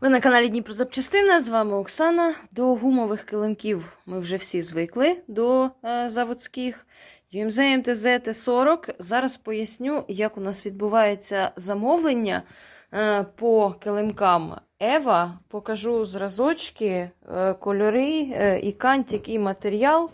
Ви на каналі Дніпро Запчастина, з вами Оксана. До гумових килимків ми вже всі звикли до е, заводських. UMZ МТЗ Т40. Зараз поясню, як у нас відбувається замовлення е, по килимкам Ева. Покажу зразочки, е, кольори, е, і кантик, і матеріал.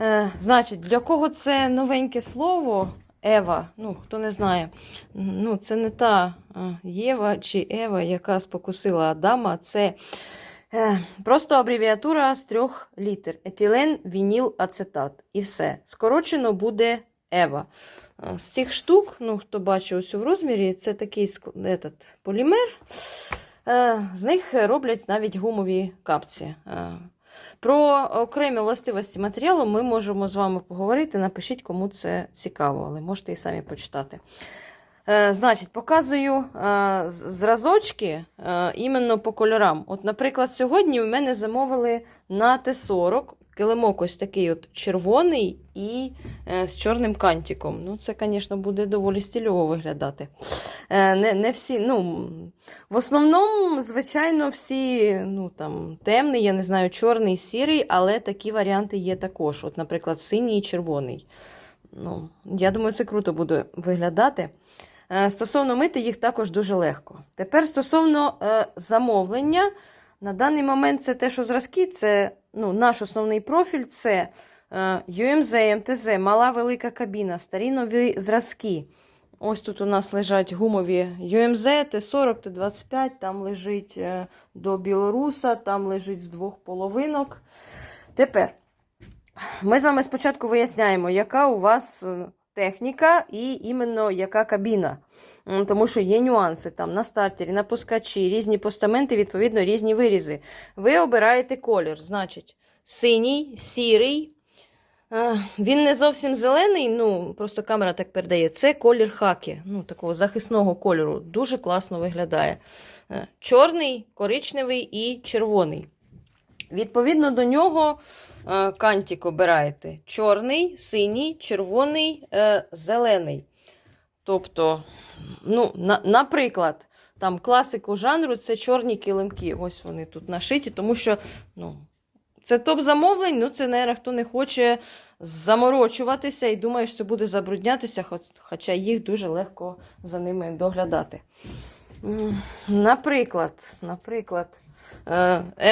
Е, значить, для кого це новеньке слово? Ева, ну хто не знає, ну це не та е, Єва чи Ева, яка спокусила Адама. Це е, просто абревіатура з трьох літер: етилен, вініл, ацетат. І все. Скорочено буде Ева. Е, З цих штук, ну хто бачив ось в розмірі, це такий этот, полімер. Е, З них роблять навіть гумові капці. Про окремі властивості матеріалу ми можемо з вами поговорити. Напишіть, кому це цікаво, але можете і самі почитати. Е, значить, показую е, зразочки е, іменно по кольорам. От, наприклад, сьогодні в мене замовили на Т40 килимок ось такий от червоний і е, з чорним кантиком. Ну, це, звісно, буде доволі стильово виглядати. Е, не, не всі, ну, в основному, звичайно, всі ну, там, темний, я не знаю, чорний, сірий, але такі варіанти є також. От, наприклад, синій і червоний. Ну, я думаю, це круто буде виглядати. Е, Стосовно мити їх також дуже легко. Тепер стосовно замовлення, на даний момент це те, що зразки, це ну, наш основний профіль це е, UMZ, МТЗ, мала велика кабіна, старі нові зразки. Ось тут у нас лежать гумові UMZ, Т40, Т25, там лежить е, до білоруса, там лежить з двох половинок. Тепер ми з вами спочатку виясняємо, яка у вас е, техніка і іменно яка кабіна. Тому що є нюанси там на стартері, на пускачі, різні постаменти, відповідно, різні вирізи. Ви обираєте колір, значить, синій, сірий. Е, Він не зовсім зелений, ну просто камера так передає. Це колір хаки, ну такого захисного кольору. Дуже класно виглядає. Е, Чорний, коричневий і червоний. Відповідно до нього е, кантик обираєте чорний, синій, червоний, е, зелений. Тобто, ну, на, наприклад, там класику жанру це чорні килимки. Ось вони тут нашиті, тому що ну, це топ замовлень, ну це, наверное, хто не хоче заморочуватися і думає, що це буде забруднятися, хоч, хоча їх дуже легко за ними доглядати. Наприклад, наприклад,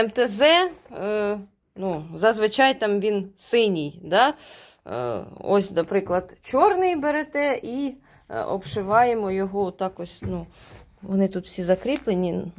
МТЗ, е, ну, зазвичай там він синій. Да? Е, ось, наприклад, чорний берете і е, обшиваємо його так ось. Ну, вони тут всі закріплені.